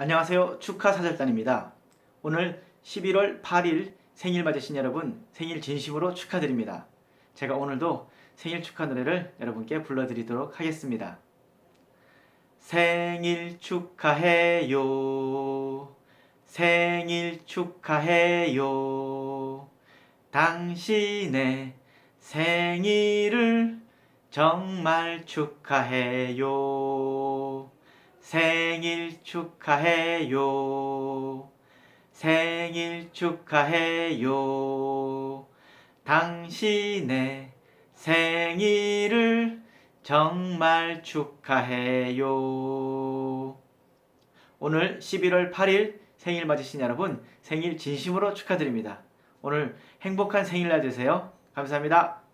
안녕하세요. 축하 사절단입니다. 오늘 11월 8일 생일 맞으신 여러분 생일 진심으로 축하드립니다. 제가 오늘도 생일 축하 노래를 여러분께 불러드리도록 하겠습니다. 생일 축하해요. 생일 축하해요. 당신의 생일을 정말 축하해요. 생일 축하해요. 생일 축하해요. 당신의 생일을 정말 축하해요. 오늘 11월 8일 생일 맞으신 여러분 생일 진심으로 축하드립니다. 오늘 행복한 생일날 되세요. 감사합니다.